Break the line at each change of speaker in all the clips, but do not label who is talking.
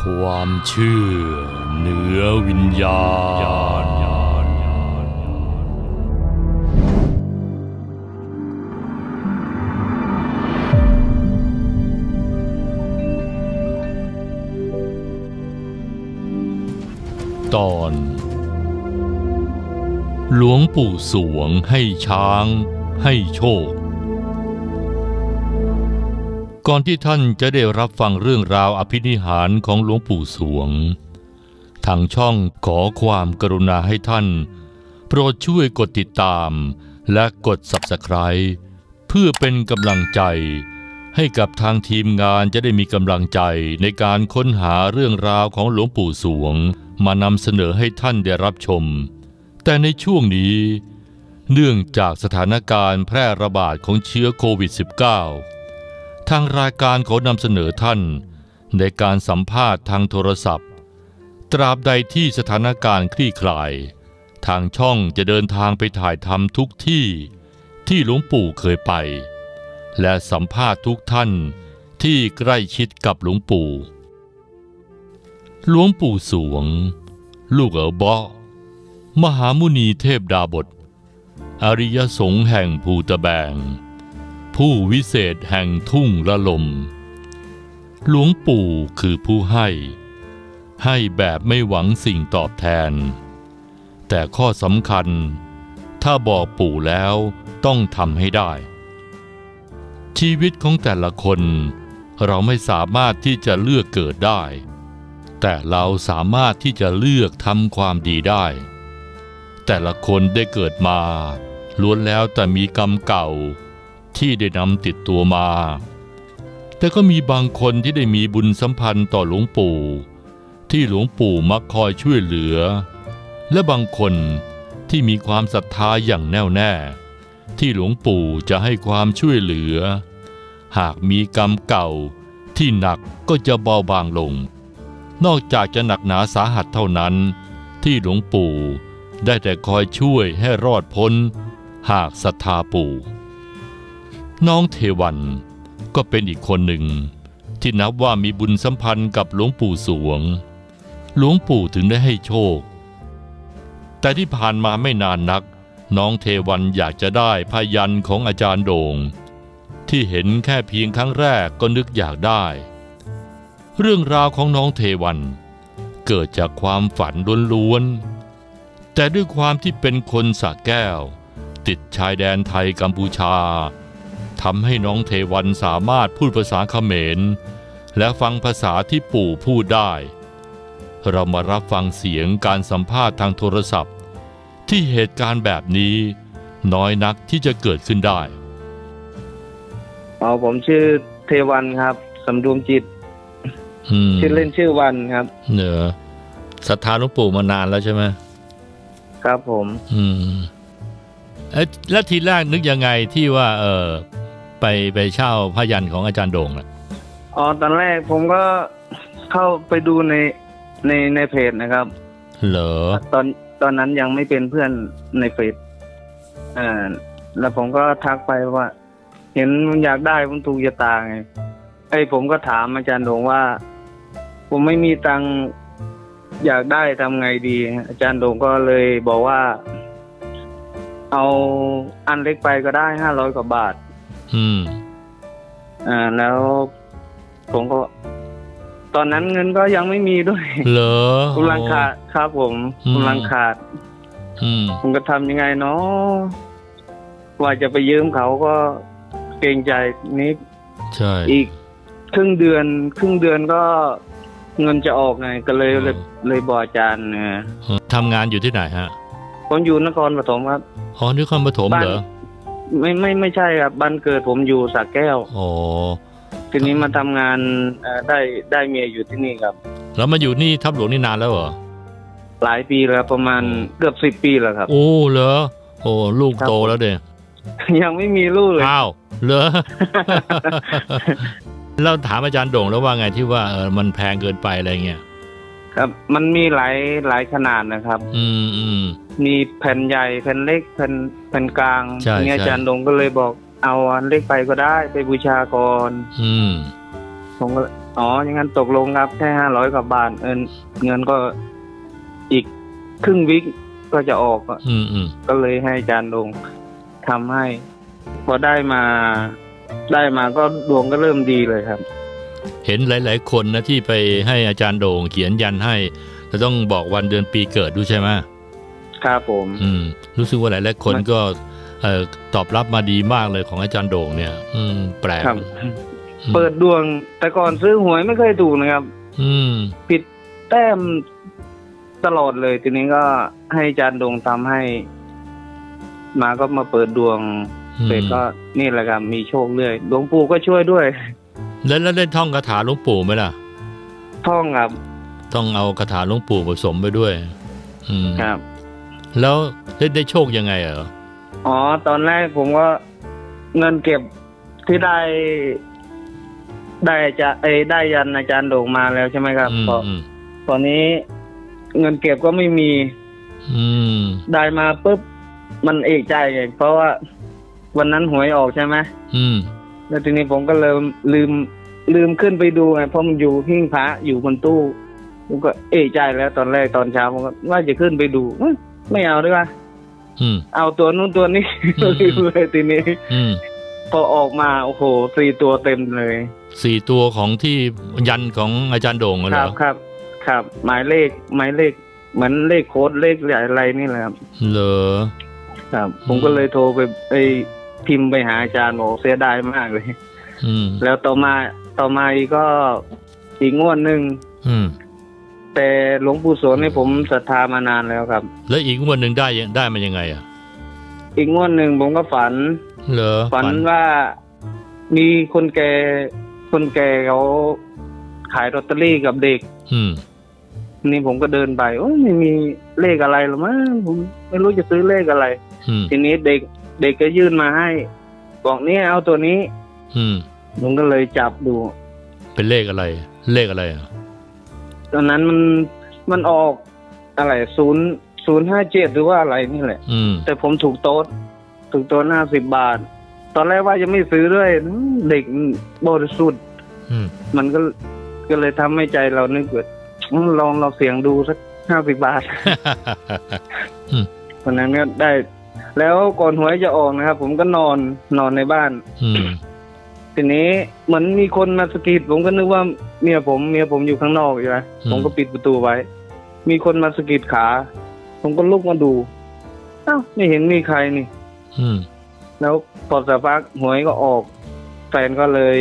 ความเชื่อเหนือวิญญาณ ตอน หลวงปู่สวงให้ช้างให้โชค ก่อนที่ท่านจะได้รับฟังเรื่องราวอภินิหารของหลวงปู่สวง ทางช่องขอความกรุณาให้ท่าน โปรดช่วยกดติดตาม และกด Subscribe เพื่อเป็นกำลังใจ ให้กับทางทีมงานจะได้มีกำลังใจในการค้นหาเรื่องราวของหลวงปู่สวง มานำเสนอให้ท่านได้รับชม แต่ในช่วงนี้ เนื่องจากสถานการณ์แพร่ระบาดของเชื้อโควิด -19 ทางรายการขอนำเสนอท่านในการสัมภาษณ์ทางโทรศัพท์ ตราบใดที่สถานการณ์คลี่คลาย ทางช่องจะเดินทางไปถ่ายทำทุกที่ที่หลวงปู่เคยไป และสัมภาษณ์ทุกท่านที่ใกล้ชิดกับหลวงปู่ หลวงปู่สวง ลูกเอ๋อเบาะมหามุนีเทพดาบท อริยสงฆ์แห่งภูตะแบง ผู้วิเศษแห่งทุ่งละลม หลวงปู่คือผู้ให้ ให้แบบไม่หวังสิ่งตอบแทน แต่ข้อสำคัญ ถ้าบอกปู่แล้วต้องทำให้ได้ ชีวิตของแต่ละคนเราไม่สามารถที่จะเลือกเกิดได้ แต่เราสามารถที่จะเลือกทำความดีได้ แต่ละคนได้เกิดมาล้วนแล้วแต่มีกรรมเก่า ที่ได้นำติดตัวมา แต่ก็มีบางคนที่ได้มีบุญสัมพันธ์ต่อหลวงปู่ ที่หลวงปู่มักคอยช่วยเหลือ และบางคนที่มีความศรัทธาอย่างแน่วแน่ ที่หลวงปู่จะให้ความช่วยเหลือ หากมีกรรมเก่าที่หนักก็จะเบาบางลง นอกจากจะหนักหนาสาหัสเท่านั้น ที่หลวงปู่ได้แต่คอยช่วยให้รอดพ้น หากศรัทธาปู่ น้องเทวันก็เป็นอีกคนหนึ่ง ที่นับว่ามีบุญสัมพันธ์กับหลวงปู่สวง หลวงปู่ถึงได้ให้โชค แต่ที่ผ่านมาไม่นานนัก น้องเทวันอยากจะได้พยันของอาจารย์โดง่ง ที่เห็นแค่เพียงครั้งแรกก็นึกอยากได้ เรื่องราวของน้องเทวัน เกิดจากความฝันล้วนๆแต่ด้วยความที่เป็นคนสระแก้ว ติดชายแดนไทยกัมพูชา ทำให้น้องเทวันสามารถพูดภาษาเขมร และฟังภาษาที่ปู่พูดได้ เรามารับฟังเสียงการสัมภาษณ์ทางโทรศัพท์ ที่เหตุการณ์แบบนี้ น้อยนักที่จะเกิดขึ้นได้
อ๋อผมชื่อเทวันครับสำดวงจิต
อืม
ชื่อเล่นชื่อวันครับ
เนอะศรัทธาหลวงปู่มานานแล้วใช่ไหม
ครับผม
อืมเอ๊ะแล้วทีแรกนึกยังไงที่ว่า เออ ไปไปเช่าพยันของอาจารย์โด่งน่ะ
อ๋อตอนแรกผมก็เข้าไปดูในในในเพจนะครับ
เหรอ
ตอนตอนนั้นยังไม่เป็นเพื่อนในเฟซอ่าแล้วผมก็ทักไปว่า เห็นมันอยากได้มันถูกยาตาไงไอ้ผมก็ถามอาจารย์โดงว่า ผมไม่มีตังค์อยากได้ทำไงดี อาจารย์โดงก็เลยบอกว่า เอาอันเล็กไปก็ได้ห้าร้อยกว่าบาท
อืม
อ่าแล้วผมก็ ตอนนั้นเงินก็ยังไม่มีด้วย
เหรอกำ
ลังขาดครับผม
อืม
กำลังขาด
อืม
ผมก็ทำยังไงเนาะว่าจะไปยืมเขาก็เกรงใจนิด
ใช่
อีกครึ่งเดือนครึ่งเดือนก็เงินจะออกไงก็เลยเลยเลยบอกอาจารย์เออ
ทำงานอยู่ที่ไหนฮะ
ผมอยู่นครปฐมครับ
อ๋อนครปฐมเหรอ
ไม่ไม่ไม่ใช่ครับบ้านเกิดผมอยู่สระแก้ว
อ๋อ
ทีนี้มาทำงานเอ่อได้ได้เมียอยู่ที่นี่ครับ
แล้วมาอยู่นี่ทับหลวงนี่นานแล้วเหรอ
หลายปีแล้วประมาณเกือบสิบปีแล้วครับ
โอ้เหรอโอ้ลูก
ครับ
โตแล้วเด้
ยังไม่มีลูกเลย
อ้าวเหรอ เราถามอาจารย์โด่งแล้วว่าไงที่ว่าเออมันแพงเกินไปอะไรเงี้ย
ครับ มันมีหลายหลายขนาดนะครับ
อืมอืม
มีแผ่นใหญ่แผ่นเล็กแผ่นแผ่นกลาง
ใช่
ทีนี้
ใช่
อาจารย์ดงก็เลยบอกเอาอันเล็กไปก็ได้ไปบูชาก่อน
อืม
ผมก็อ๋ออย่างนั้นตกลงครับแค่ห้าร้อยกว่าบาทเงินเงินก็อีกครึ่งวิกก็จะออก
อืมอืม
ก็เลยให้อาจารย์ดงทำให้ พอได้มา ได้มาก็ดวงก็เริ่มดีเลยครับ
เห็นหลาย ๆ คนนะที่ไปให้อาจารย์โด่งเขียนยันให้จะต้องบอกวันเดือนปีเกิดด้วยใช่ไหม
ครับผม
อืม รู้สึกว่าหลาย ๆ คน
มัน
ก็เอ่อตอบรับมาดีมากเลยของอาจารย์โด่งเนี่ย อืม แปลก
ครับ
อืม
เปิดดวงแต่ก่อนซื้อหวยไม่เคยถูกนะครับ
อืม
ผิดแต้มตลอดเลยทีนี้ก็ให้อาจารย์ดงทำให้ มาก็มาเปิดดวง
อืม
เสร็จก็นี่แหละครับมีโชคเรื่อยหลวงปู่ก็ช่วยด้วย
แล้วแล้วได้ท่องคาถาหลวงปู่ไหมล่ะ
ท่องครับ
ต้องเอาคาถาหลวงปู่ผสมไปด้วย อืม
ครับ
แล้วได้ได้โชคยังไงเหรอ
อ๋อ ตอนแรกผมก็เงินเก็บที่ได้ ได้จะเอยได้ยันอาจารย์โด่งมาแล้วใช่ไหมครับ
อืม
พอ
อืม
ตอนนี้เงินเก็บก็ไม่มี
อืม
ได้มาปุ๊บมันเอกใจไงเพราะว่า วันนั้นหวยออกใช่ไหม
อืม
แล้วทีนี้ผมก็ลืมลืมลืมขึ้นไปดูไงเพราะมันอยู่หิ้งพระอยู่บนตู้ผมก็เอกใจแล้ว ตอนแรกตอนเช้าผมก็ว่าจะขึ้นไปดูเอ้ยไม่เอาดีกว่า
อืม
เอาตัวนู้นตัวนี้
อืม
เลยทีนี้
อืม
พอออกมาโอ้โหสี่ตัวเต็มเลย
สี่ตัวของที่ยันของอาจารย์โด่งเห
ค
ร
รั
อบ
ครับ ครับ หมายเลขหมายเลขเหมือนเลขโค้ดเลขอะไรนี่แหละครับ
เหรอ
ครับ ผม
อืม
ก็เลยโทรไปไป พิมพ์ไปหาอาจารย์บอกเสียดายมากเลย
อืม
แล้วต่อมาต่อมาอีกก็อีกงวดหนึ่ง
อืม
แต่หลวงปู่สวนนี่ผมศรัทธามานานแล้วครับ
แล้วอีกงวดหนึ่งได้ยังได้มันยังไง อะ
อีกงวดหนึ่งผมก็ฝัน
เหรอ
ฝันว่ามีคนแก่คนแก่เขาขายลอตเตอรี่กับเด็ก
อืม
นี่ผมก็เดินไปโอ้ยไม่มีเลขอะไรหรอกมั้งผมไม่รู้จะซื้อเลขอะไร
อืม
ทีนี้เด็ก เด็กก็ยื่นมาให้ บอกเนี่ยเอาตัวนี้
อืม
ผมก็เลยจับดู
เป็นเลขอะไร เลขอะไรอะ
ตอนนั้นมันมันออกอะไรศูนย์ศูนย์ห้าเจ็ดหรือว่าอะไรนี่แหละ
อืม
แต่ผมถูกโต๊ดถูกโต๊ดห้าสิบบาท ตอนแรกว่าจะไม่ซื้อด้วยอืมเด็กบริสุทธิ์
อืม
มันก็ก็เลยทำให้ใจเรานึกว่าอืมลองเราเสี่ยงดูสักห้าสิบบาทวันนั้นก็ได้ แล้วก่อนหวยจะออกนะครับ ผมก็นอนนอนในบ้าน
อืม
ทีนี้เหมือนมีคนมาสะกิดผมก็นึกว่าเมียผมเมียผมอยู่ข้างนอกอยู่นะผมก็ปิดประตูไว้ มีคนมาสะกิดขา ผมก็ลุกมาดูอ้าวไม่เห็นมีใครนี่
อืม
แล้วพอสักพักหวยก็ออก แฟนก็เลย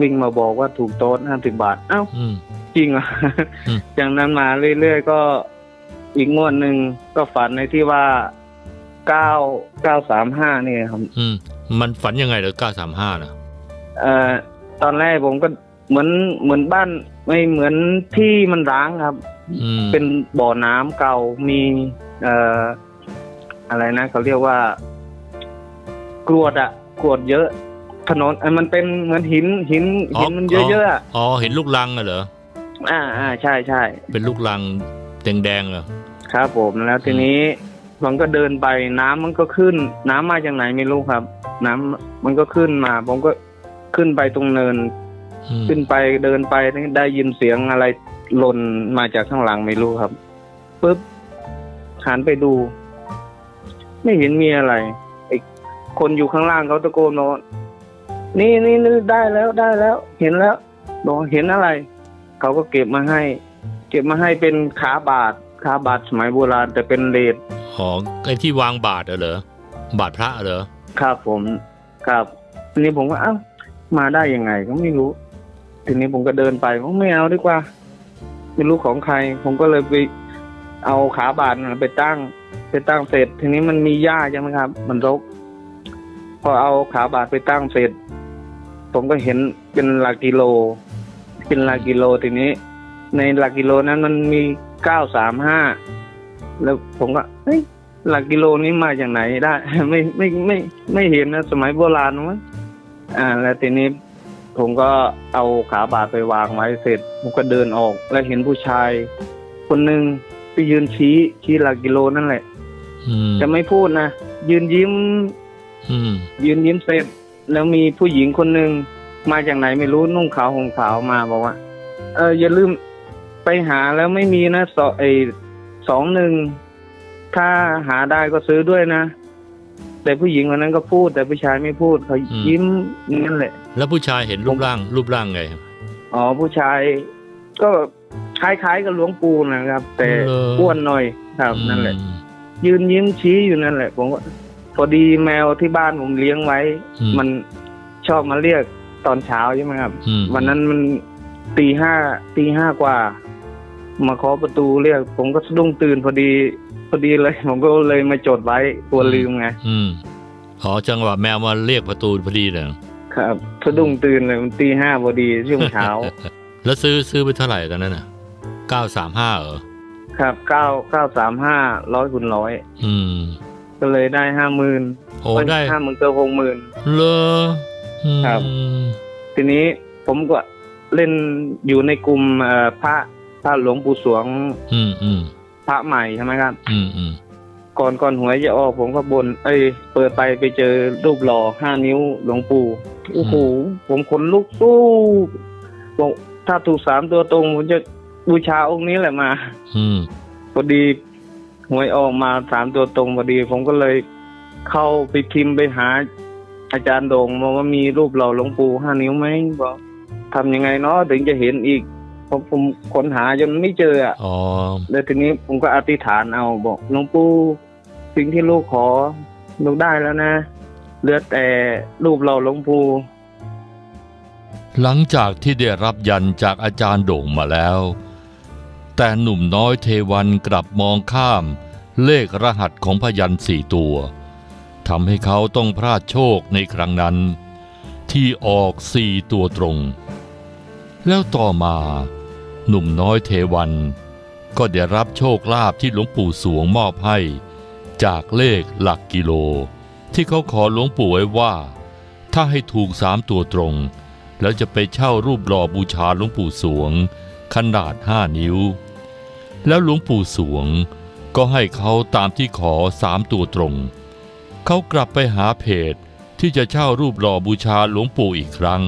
วิ่งมาบอกว่าถูกโต๊ดห้าสิบาทเอ้า
อืม
จริงเหรอะ
อืม
จากนั้นมาเรื่อยๆก็อีกงวดหนึ่งก็ฝันในที่ว่า เก้าเก้าสามห้านี่ครับ
อืม มันฝันยังไงเหรอเก้าสามห้าน่ะ
เอ่อตอนแรกผมก็เหมือนเหมือนบ้านไม่เหมือนที่มันร้างครับ
อืม
เป็นบ่อน้ำเก่ามีเอ่ออะไรนะเขาเรียกว่า กรวดอะกรวดเยอะ ถนนเอ่อมันเป็นเหมือนหินหินหินมันเยอะๆอะ
อ๋อเห็นลูกลังอะเหรอ
อ่าอ่าใช่ใช่
เป็นลูกลังแดงๆเหรอ
ครับผมแล้วทีนี้ ผมก็เดินไปน้ำมันก็ขึ้น น้ำมาจากไหนไม่รู้ครับ น้ำมันก็ขึ้นมา ผมก็ขึ้นไปตรงเนิน
อืม
ขึ้นไปเดินไปได้ยินเสียงอะไรหล่นมาจากข้างหลังไม่รู้ครับปุ๊บหันไปดู ไม่เห็นมีอะไรไอ้คนอยู่ข้างล่างเขาตะโกนบอกว่านี่นี่นี่ได้แล้วได้แล้ว เห็นแล้วบอกเห็นอะไรเขาก็เก็บมาให้ เก็บมาให้เป็นขาบาทขาบาทสมัยโบราณแต่เป็นเลด
อ๋อไอ้ที่วางบาทอเหรอบาทพระเหรอ
ครับผมครับทีนี้ผมก็เอ้ามาได้ยังไงก็ไม่รู้ทีนี้ผมก็เดินไปผมไม่เอาดีกว่าไม่รู้ของใคร ผมก็เลยไปเอาขาบาทไปตั้งไปตั้งเสร็จ ทีนี้มันมีหญ้าใช่ไหมครับ มันรกพอเอาขาบาทไปตั้งเสร็จ ผมก็เห็นเป็นหลักกิโล เป็นหลักกิโลทีนี้ ในหลักกิโลนั้นมันมีเก้าสามห้า แล้วผมก็เฮ้ยหลักกิโลนี้มาจากไหนได้ ไม่ไม่ไม่ไม่เห็นนะสมัยโบราณมั้งอ่า แล้วทีนี้ผมก็เอาขาบาทไปวางไว้เสร็จผมก็เดินออก แล้วเห็นผู้ชาย คนหนึ่งไปยืนชี้ชี้หลักกิโลนั่นแหละ
อืม
จะไม่พูดนะยืนยิ้ม
อืม
ยืนยิ้มเสร็จ แล้วมีผู้หญิงคนหนึ่งมาจากไหนไม่รู้นุ่งขาวห่มขาวมาบอกว่า เอออย่าลืมไปหาแล้วไม่มีนะสอไอ สองหนึ่งถ้าหาได้ก็ซื้อด้วยนะ แต่ผู้หญิงคนนั้นก็พูด แต่ผู้ชายไม่พูดเขายิ้มนั่นแหละ
แล้วผู้ชายเห็นรูปร่างรูปร่างไง
อ๋อผู้ชายก็คล้ายๆกับหลวงปู่นะครับ แต่
เออ
อ้วนหน่อยครับนั่นแหละ
อืม
ยืนยิ้มชี้อยู่นั่นแหละ ผมก็พอดีแมวที่บ้านผมเลี้ยงไว้
อืม
มันชอบมาเรียกตอนเช้าใช่ไหมครับ
อืม
วันนั้นมันตีห้าตีห้ากว่า มาเคาะประตูเรียก ผมก็สะดุ้งตื่นพอดี พอดีเลย ผมก็เลยมาจดไว้กลัวลืมไง
อืมขอจังหวะแมวมาเรียกประตูพอดีเลย
ครับสะดุ้งตื่นเลยมันตีห้าพอดีช่วงเช้า
แล้วซื้อซื้อไปเท่าไหร่ตอนนั้นน่ะเก้าสามห้าเหรอ
ครับเก้าเก้าสามห้าร้อยคูณร้อย
อืม
ก็เลยได้ห้าหมื่น
โอ้ได้
ห้าหมื่นเกือบหกหมื่น
เลออืม
ครับ ทีนี้ผมก็เล่นอยู่ในกลุ่มเอ่อพระ พระหลวงปู่สวง
อืมอืม
พระใหม่ใช่ไหมครับ
อืมอืม
ก่อนก่อนหวยจะออกผมก็บน เอ้ย เปิดไปไปเจอรูปหล่อห้านิ้วหลวงปู่โอ้โหผมขนลุกสู้บอกถ้าถูกสามตัวตรงผมจะบูชาองค์นี้แหละมา
อืม
พอดีหวยออกมาสามตัวตรงพอดี ผมก็เลยเข้าไปพิมพ์ไปหา อาจารย์โด่งบอกว่ามีรูปหล่อหลวงปู่ห้านิ้วไหมบอกทำยังไงเนาะถึงจะเห็นอีก เพราะผมค้นหาจนไม่เจออะ
อ๋อ
แล้วทีนี้ผมก็อธิษฐานเอาบอกหลวงปู่สิ่งที่ลูกขอลูกได้แล้วนะเหลือแต่รูปหล่อหลวงปู่
หลังจากที่ได้รับยันจากอาจารย์โด่งมาแล้ว แต่หนุ่มน้อยเทวันกลับมองข้าม เลขรหัสของพยันสี่ตัวทำให้เขาต้องพลาดโชคในครั้งนั้น ที่ออกสี่ตัวตรง แล้วต่อมา หนุ่มน้อยเทวัน ก็ได้รับโชคลาภที่หลวงปู่สวงมอบให้ จากเลขหลักกิโล ที่เขาขอหลวงปู่ไว้ว่า ถ้าให้ถูกสามตัวตรง แล้วจะไปเช่ารูปหล่อบูชาหลวงปู่สวง ขนาดห้านิ้ว แล้วหลวงปู่สวงก็ให้เขาตามที่ขอสามตัวตรง เขากลับไปหาเพจที่จะเช่ารูปหล่อบูชาหลวงปู่อีกครั้ง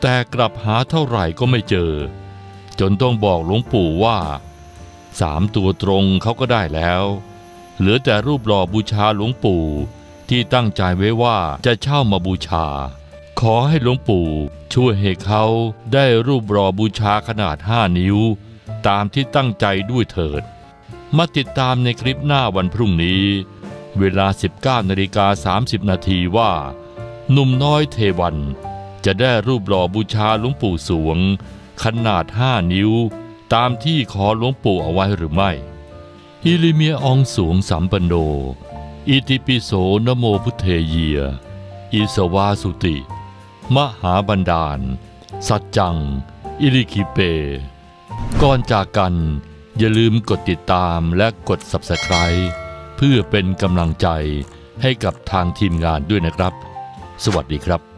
แต่กลับหาเท่าไหร่ก็ไม่เจอ จนต้องบอกหลวงปู่ว่าสามตัวตรงเขาก็ได้แล้ว เหลือแต่รูปหล่อบูชาหลวงปู่ที่ตั้งใจไว้ว่าจะเช่ามาบูชา ขอให้หลวงปู่ช่วยให้เขาได้รูปหล่อบูชาขนาดห้านิ้ว ตามที่ตั้งใจด้วยเถิด มาติดตามในคลิปหน้าวันพรุ่งนี้ เวลา 19นาฬิกา30 นาทีว่า หนุ่มน้อยเทวัน จะได้รูปหล่อบูชาหลวงปู่สวง ขนาดห้านิ้ว ตามที่ขอหลวงปู่เอาไว้หรือไม่ อิลิเมียอองสวงสัมปันโน อิติปิโสนโมพุทเทเยียอิสวาสุติ มหาบันดาล สัจจัง อิริคิเป ก่อนจากกัน อย่าลืมกดติดตามและกด Subscribe เพื่อเป็นกำลังใจให้กับทางทีมงานด้วยนะครับ สวัสดีครับ